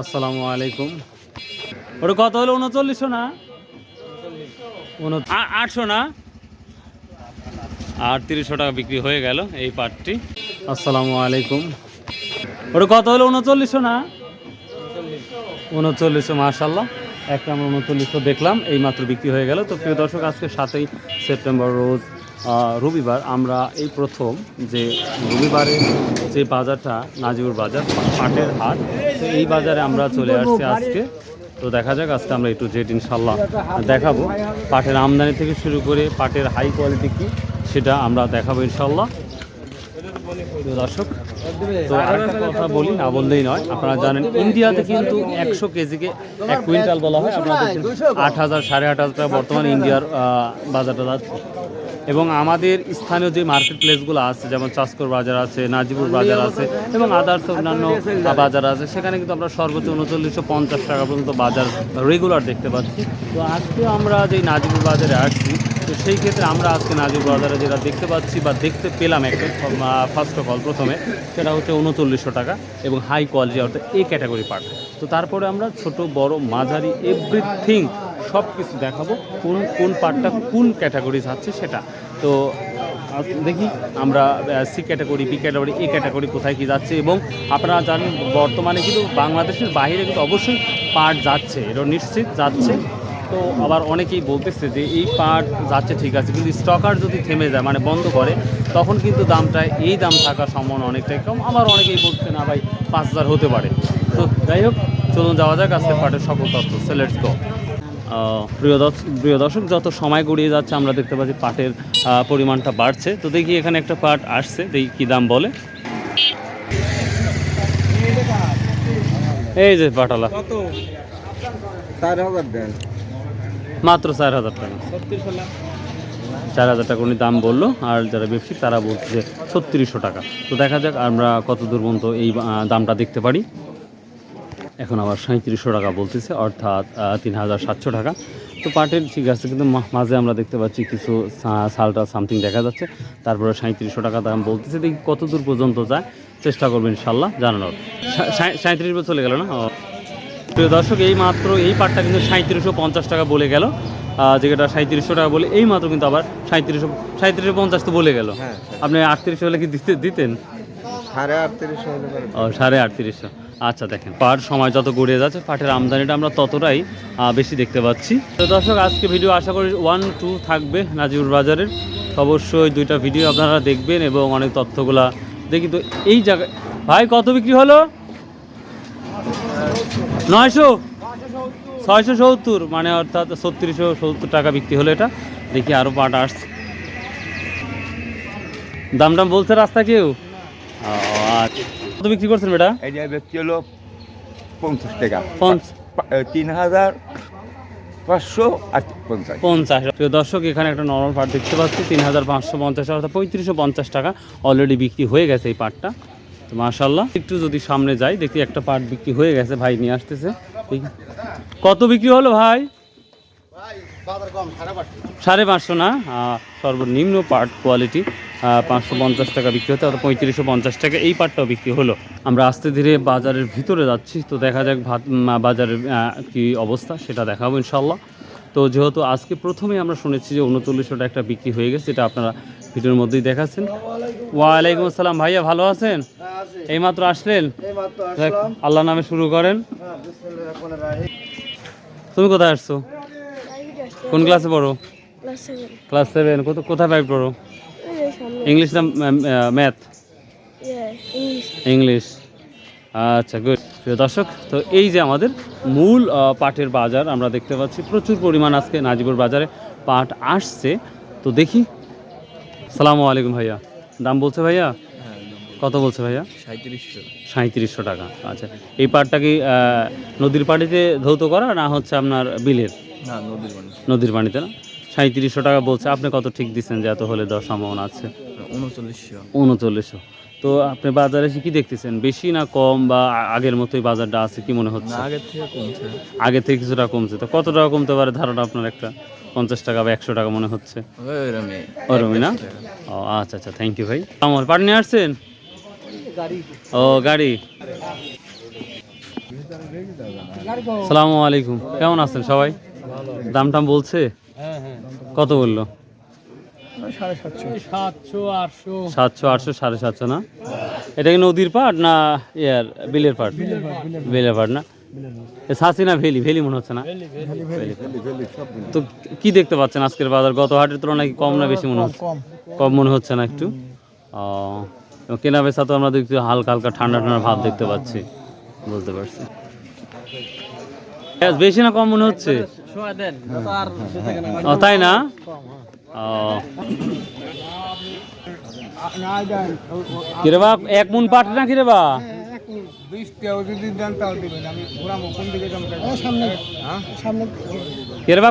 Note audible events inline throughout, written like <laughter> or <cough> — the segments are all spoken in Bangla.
আসসালামু আলাইকুম। ওটা কত হলো? উনচল্লিশশো না? আটশো না? আটত্রিশশো টাকা বিক্রি হয়ে গেল এই পাটটি। আসসালামু আলাইকুম। ওটা কত হলো? উনচল্লিশশো না? উনচল্লিশশো মাশাল্লাহ একটা আমরা উনচল্লিশশো দেখলাম এই মাত্র বিক্রি হয়ে গেল। তো প্রিয় দর্শক, আজকে সাতই সেপ্টেম্বর রোজ রবিবার আমরা এই প্রথম যে রবিবারে যে বাজারটা নাজিবুর বাজার, পাটের হাট, তো এই বাজারে আমরা চলে আসছি আজকে। তো দেখা যাক, আজকে আমরা একটু জেট ইনশাল্লাহ দেখাবো। পাটের আমদানি থেকে শুরু করে পাটের হাই কোয়ালিটি কি সেটা আমরা দেখাবো ইনশাল্লাহ দর্শক, তো আরেকটা কথা বলি, না বললেই নয়, আপনারা জানেন ইন্ডিয়াতে কিন্তু একশো কেজিকে এক কুইন্টাল বলা হয়। আপনারা আট হাজার সাড়ে আট হাজার টাকা বর্তমানে ইন্ডিয়ার বাজারটা যাচ্ছে। এবং আমাদের স্থানীয় যে মার্কেট প্লেসগুলো আছে, যেমন চাষকর বাজার আছে নাজিপুর বাজার আছে এবং আদার্স অন্যান্য বাজার আছে, সেখানে কিন্তু আমরা সর্বোচ্চ উনচল্লিশশো পঞ্চাশ টাকা পর্যন্ত বাজার রেগুলার দেখতে পাচ্ছি। তো আজকে আমরা যে নাজিপুর বাজারে আসছি, তো সেই ক্ষেত্রে আমরা আজকে নাজিপুর বাজারে যেটা দেখতে পাচ্ছি বা দেখতে পেলাম একটা ফার্স্ট অফ অল প্রথমে, সেটা হচ্ছে উনচল্লিশশো টাকা এবং হাই কোয়ালিটি অর্থাৎ এ ক্যাটাগরি পাট তো তারপরে আমরা ছোট, বড়, মাঝারি এভরিথিং সব কিছু দেখাবো কোন কোন পার্টটা কোন ক্যাটাগরি যাচ্ছে সেটা। তো দেখি আমরা C category B category A category কোথায় কি যাচ্ছে এবং আপনারা জানেন বর্তমানে কিন্তু বাংলাদেশের বাইরে কিন্তু অবশ্যই পার্ট যাচ্ছে এটা নিশ্চিত যাচ্ছে। তো আবার অনেকেই বলতেছে যে এই পার্ট যাচ্ছে ঠিক আছে কিন্তু স্টকার যদি থেমে যায় মানে বন্ধ করে তখন কিন্তু দামটা এই দাম থাকার সম্ভাবনা অনেকটাই কম। আবার অনেকেই বলছে না ভাই পাঁচ হাজার হতে পারে। তো যাই হোক চলুন যাওয়া যাক আজকে পার্টের সকল তথ্য সেলেটস আহ, প্রিয় দর্শক প্রিয় দর্শক যত সময় গড়িয়ে যাচ্ছে আমরা দেখতে পাচ্ছি পাটের পরিমাণটা বাড়ছে। তো দেখি এখানে একটা পাট আসছে দেখি কী দাম বলে। এই যে পাটালা মাত্র চার হাজার টাকা। চার হাজার টাকা উনি দাম বলল আর যারা ব্যবসায়িক তারা বলছে যে ছত্রিশশো টাকা। তো দেখা যাক আমরা কত দূর পর্যন্ত এই দামটা দেখতে পারি। এখন আবার সাঁত্রিশশো টাকা বলতেছে অর্থাৎ তিন হাজার সাতশো টাকা। তো পাটের ঠিক আছে কিন্তু মাঝে আমরা দেখতে পাচ্ছি কিছু সালটা সামথিং দেখা যাচ্ছে। তারপরে সাঁত্রিশশো টাকা দাম বলতেছে দেখি কত দূর পর্যন্ত যায়। চেষ্টা করবেন ইনশাল্লাহ জানানোর। সাঁত্রিশ বছর চলে গেল না? প্রিয় দর্শক এই মাত্র এই পাটটা কিন্তু সাঁত্রিশশো পঞ্চাশ টাকা বলে গেল। যেটা সাঁত্রিশশো টাকা বলে এই মাত্র কিন্তু আবার সাঁত্রিশশো সাঁত্রিশশো পঞ্চাশ তো বলে গেল। হ্যাঁ আপনি আটত্রিশ হলে কি দিতে দিতেন? সাড়ে আটত্রিশশো ও সাড়ে আটত্রিশশো। আচ্ছা দেখেন, পাট সময় যত গড়িয়ে যাচ্ছে, পাটের আমদানিটা আমরা ততটাই বেশি দেখতে পাচ্ছি। তো দর্শক, আজকে ভিডিও আশা করি ওয়ান টু থাকবে নাজিবুর বাজারের। অবশ্যই দুইটা ভিডিও আপনারা দেখবেন এবং অনেক তথ্যগুলা দেখি। তো এই জায়গায় ভাই, কত বিক্রি হলো? নয়শো? ছয়শো সত্তর মানে অর্থাৎ ছত্রিশশো সত্তর টাকা বিক্রি হলো এটা। দেখি আরও পাট আসছে। দাম টাম বলছে রাস্তা কেউ? আচ্ছা। কত বিক্রি করছেন বেটা? এটা বিক্রি হলো পঞ্চাশ টাকা। তিন হাজার পাঁচশো আর পঞ্চাশ। পঞ্চাশ। প্রিয় দর্শক এখানে একটা নর্মাল পাট দেখতে পাচ্ছি। তিন হাজার পাঁচশো পঞ্চাশ অর্থাৎ পঁয়ত্রিশশো পঞ্চাশ টাকা অলরেডি বিক্রি হয়ে গেছে এই পাটটা তো মাশাল্লাহ একটু যদি সামনে যাই দেখি একটা পাট বিক্রি হয়ে গেছে ভাই নিয়ে আসতেছে। দেখি। কত বিক্রি হলো ভাই? সাড়ে পাঁচশো না? সর্বনিম্ন পার্ট কোয়ালিটি পাঁচশো পঞ্চাশ টাকা বিক্রি হতে অর্থাৎ পঁয়ত্রিশশো পঞ্চাশ টাকা। এই পাটটাও বিক্রি হলো। আমরা আস্তে ধীরে বাজারের ভিতরে যাচ্ছি তো দেখা যাক ভাত বাজারের কি অবস্থা সেটা দেখাবো ইনশাল্লাহ তো যেহেতু আজকে প্রথমে আমরা শুনেছি যে উনচল্লিশশো টাকা একটা বিক্রি হয়ে গেছে যেটা আপনারা ভিডিওর মধ্যেই দেখাচ্ছেন। ওয়ালাইকুম আসসালাম। ভাইয়া ভালো আছেন? এইমাত্র আসলেন? আল্লাহ নামে শুরু করেন। তুমি কোথায় আসছো? কোন ক্লাসে পড়ো? ক্লাস সেভেন কত কোথায় পাই পড়ো? ইংলিশ না ম্যাথ ইংলিশ ইংলিশ আচ্ছা গুড প্রিয় দর্শক তো এই যে আমাদের মূল পাটের বাজার আমরা দেখতে পাচ্ছি প্রচুর পরিমাণ আজকে নাজিপুর বাজারে পাট আসছে। তো দেখি। সালামু আলাইকুম ভাইয়া। দাম বলছে ভাইয়া? কত বলছে ভাইয়া? সাঁত্রিশশো সাঁত্রিশশো টাকা আচ্ছা। এই পাটটা কি নদীর পানিতে ধৌত করা না হচ্ছে আপনার বিলের? না নদীর মানে নদীর পানিতে না? সাঁত্রিশশো টাকা বলছে আপনি কত ঠিক দিচ্ছেন যে এত হলে দেওয়ার সম্ভাবনা আছে? উনচল্লিশশো। উনচল্লিশশো। তো আপনি বাজারে এসে কি দেখতেছেন? বেশি না কম বা আগের মতোই বাজারটা আছে কি মনে হচ্ছে? আগের থেকে কমছে। আগে থেকে কিছুটা কমছে। তো কত টাকা কমতে পারে ধারণা আপনার একটা? পঞ্চাশ টাকা বা একশো টাকা মনে হচ্ছে। ওরমই। না? ও আচ্ছা আচ্ছা থ্যাংক ইউ ভাই। আমার পাট নিয়ে আসছেন? ও গাড়ি। সালামু আলাইকুম। কেমন আছেন সবাই? দাম টাম বলছে কত বলল? সাতশো। আটশো। সাতশো আটশো সাড়ে সাতশো না? এটা কি নদীর পাট না ইয়ার বিলের পাট বিলের পাট না? এ সাসি না ভেলি ভেলি মনে হচ্ছে না? তো কি দেখতে পাচ্ছেন আজকের বাজার? গত হাটের তুলনায় কি কম না বেশি মনে হচ্ছে? কম। মনে হচ্ছে না একটু? ও এবং কেনা বেচা তো আমরা দেখছি হালকা হালকা ঠান্ডা ঠান্ডা ভাব দেখতে পাচ্ছি। বুঝতে পারছি। বেশি না কম মনে হচ্ছে? ও, তাই না? কিরে বা এক মন পাট না কিরে বা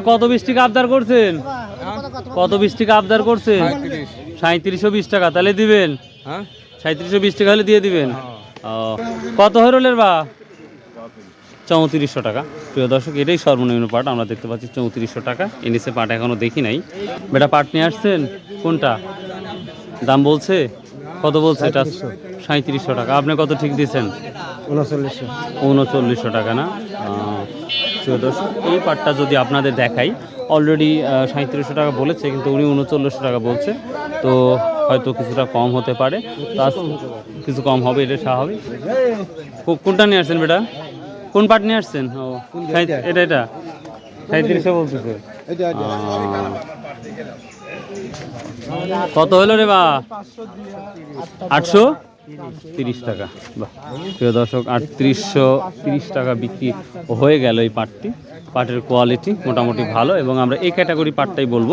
কত বিশ আবদার করছেন? কত বিশ আবদার করছেন? সাঁত্রিশশো বিশ টাকা, তাহলে দিবেন। সাঁত্রিশশো বিশ টাকা হলে দিয়ে দিবেন? ও কত হরলের বা? চৌত্রিশশো টাকা। প্রিয় দর্শক এটাই সর্বনিম্ন পাট আমরা দেখতে পাচ্ছি চৌত্রিশশো টাকা। এনিসে পাট এখনও দেখি নাই। বেটা পাট নিয়ে আসছেন? কোনটা? দাম বলছে? কত বলছে এটা? সাঁত্রিশশো। টাকা। আপনি কত ঠিক দিয়েছেন উনচল্লিশশো। উনচল্লিশশো টাকা না? প্রিয় দর্শক এই পাটটা যদি আপনাদের দেখাই অলরেডি সাঁত্রিশশো টাকা বলেছে, কিন্তু উনি উনচল্লিশশো টাকা বলছে। তো হয়তো কিছুটা কম হতে পারে। তা কিছু কম হবে, এটা স্বাভাবিক। কোনটা নিয়ে আসছেন বেটা? কোন পার্ট নিয়ে আসছেন? ও এটা এটা। সাঁত্রিশশো বলতেছে। কত হলো রে বা? আটশো? তিরিশ টাকা। বাহ। প্রিয় দর্শক, আটত্রিশশো তিরিশ টাকা বিক্রি হয়ে গেল এই পাটটি। পাটের কোয়ালিটি মোটামুটি ভালো এবং আমরা এই ক্যাটাগরি পাটটাই বলব।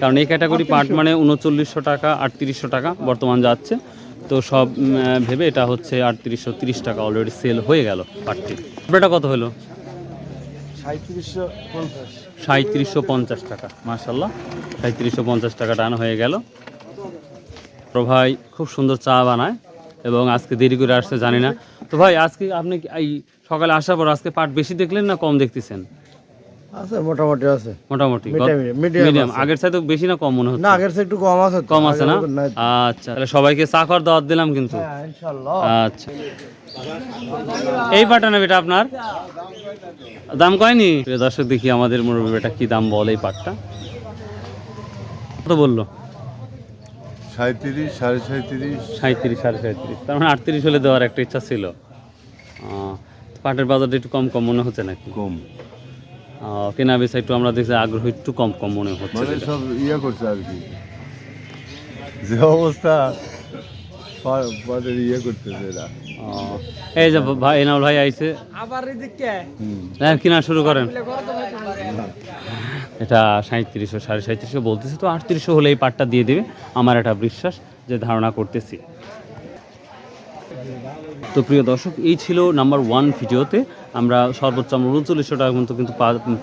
কারণ এই ক্যাটাগরি পাট মানে উনচল্লিশশো টাকা, আটত্রিশশো টাকা বর্তমান যাচ্ছে। তো সব ভেবে এটা হচ্ছে আটত্রিশশো তিরিশ টাকা অলরেডি সেল হয়ে গেল পাটটি। এটা কত হলো? সাঁত্রিশশো পঞ্চাশ টাকা। মার্শাল্লাহ সাঁত্রিশশো পঞ্চাশ টাকা টান হয়ে গেল। প্রভাই খুব সুন্দর চা বানায়। এবং আজকে দেরি করে আসছে জানি না। তো ভাই আজকে আপনি এই সকালে আসার পর আজকে পাট বেশি দেখলেন না কম দেখতেছেন? আছে মোটামুটি আছে। মোটামুটি Medium, medium মিডিয়াম আগের চাইতে বেশি না কম মনে হচ্ছে? না আগের চেয়ে একটু কম আছে কম আছে না? আগের মতো নাই। আচ্ছা তাহলে সবাইকে চা খাওয়ার দাওয়াত দিলাম কিন্তু। হ্যাঁ, আচ্ছা। এই বেটা আপনার? দাম কয়নি? দর্শক দেখি আমাদের মুরব্বী বেটা কি দাম বলে এই পাটটা। কত বলল? সাঁত্রিশ সাড়ে সাঁত্রিশ সাঁত্রিশ সাড়ে সাঁত্রিশ তার মানে আটত্রিশ হলে দেওয়ার একটা ইচ্ছা ছিল। পাটের বাজারটা একটু কম কম মনে হচ্ছে নাকি? কম। কেনা বেচা একটু আমরা দেখছি আগ্রহ একটু কম কম মনে হচ্ছে মানে সব ইয়ে করছে আর কি। যে অবস্থা পাটের ইয়ে করতেছে এরা। এই যে ভাই এনাউল ভাই আইছে। আবার এদিকে হ্যাঁ কিনা শুরু করেন। <laughs> এটা সাঁত্রিশশো সাড়ে সাঁত্রিশশো বলতেছে, তো আটত্রিশশো হলে এই পাটটা দিয়ে দেবে। আমার একটা বিশ্বাস যে ধারণা করতেছি। তো প্রিয় দর্শক, এই ছিল নাম্বার ওয়ান ভিডিওতে। আমরা সর্বোচ্চ আমরা উনচল্লিশশো টাকা পর্যন্ত কিন্তু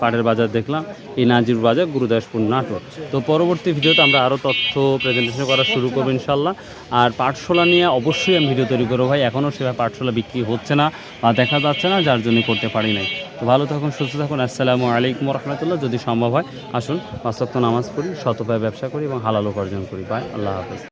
পাটের বাজার দেখলাম, এই নাজির বাজার গুরুদাসপুর নাটক তো পরবর্তী ভিডিওতে আমরা আরও তথ্য প্রেজেন্টেশন করা শুরু করব ইনশাল্লাহ আর পাটশোলা নিয়ে অবশ্যই আমি ভিডিও তৈরি করব ভাই। এখনও সেভাবে পাটশোলা বিক্রি হচ্ছে না বা দেখা যাচ্ছে না, যার জন্য করতে পারি নাই। তো ভালো থাকুন, সুস্থ থাকুন। আসসালামু আলাইকুম রহমতুল্লাহ। যদি সম্ভব হয়, আসুন পাঁচ নামাজ পড়ি শতপায় ব্যবসা করি এবং হালাল উপার্জন করি। বাই, আল্লাহ হাফেজ।